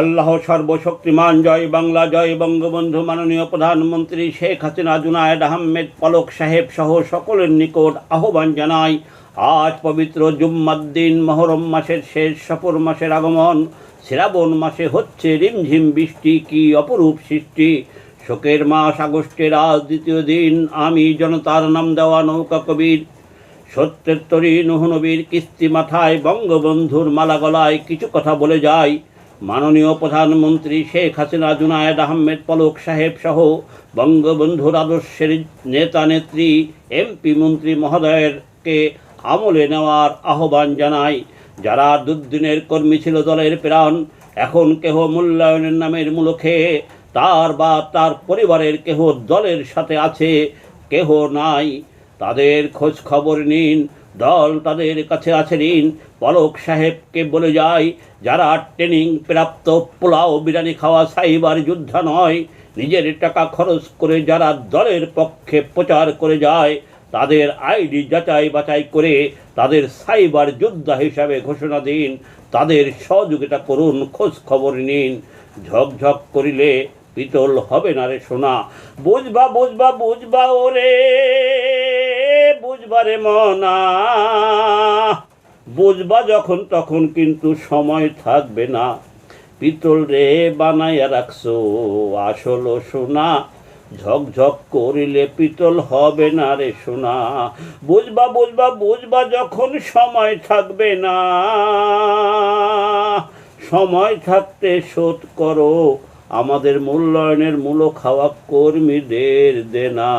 আল্লাহ সর্বশক্তিমান, জয় বাংলা, জয় বঙ্গবন্ধু মাননীয় প্রধানমন্ত্রী শেখ হাসিনা, জুনায়েদ আহমেদ, পলক সাহেব সহ সকলের নিকট আহ্বান জানাই। আজ পবিত্র জুম্মাদ্দিন মহরম মাসের শেষ, সফর মাসের আগমন। শ্রাবণ মাসে হচ্ছে রিমঝিম বৃষ্টি, কি অপরূপ সৃষ্টি। শোকের মাস আগস্টের আজ দ্বিতীয় দিন, আমি জনতার নাম দেওয়া নৌকা কবির। সত্যের তরী নবীর কিস্তি মাথায়, বঙ্গবন্ধুর মালা গলায় কিছু কথা বলে যায় মাননীয় প্রধানমন্ত্রী শেখ হাসিনা জুনায়েদ আহমেদ পলক সাহেব সহ বঙ্গবন্ধুর আদর্শের নেতা নেত্রী, এমপি মন্ত্রী মহোদয়েরকে আমলে নেওয়ার আহ্বান জানাই। যারা দুর্দিনের কর্মী ছিল দলের প্রাণ, এখন কেহ মূল্যায়নের নামের মূল খেয়ে তার বা তার পরিবারের কেহ দলের সাথে আছে, কেহ নাই। তাদের খোঁজ খবর নিন দল তাদের কাছে আছে ঋণ। পলক সাহেবকে বলে যায় যারা ট্রেনিং প্রাপ্ত পোলাও বিরিয়ানি খাওয়া সাইবার যোদ্ধা নয়, নিজের টাকা খরচ করে যারা দলের পক্ষে প্রচার করে যায়, তাদের আইডি যাচাই বাছাই করে তাদের সাইবার যোদ্ধা হিসাবে ঘোষণা দিন, তাদের সহযোগিতা করুন, খোঁজ খবর নিন। ঝকঝক করিলে পিতল হবে না রে সোনা। বুঝবা বুঝবা বুঝবা ওরে। বুঝবারে মনা। বুঝবা যখন তখন কিন্তু সময় থাকবে না। পিতল রে বানাইয়া রাখছো, আসল সোনা। ঝকঝক করিলে পিতল হবে না রে সোনা। বুঝবা বুঝবা বুঝবা যখন সময় থাকবে না। সময় থাকতে শোধ করো, আমাদের মূল্যায়নের মূল খাওয়া কর্মীদের দেনা।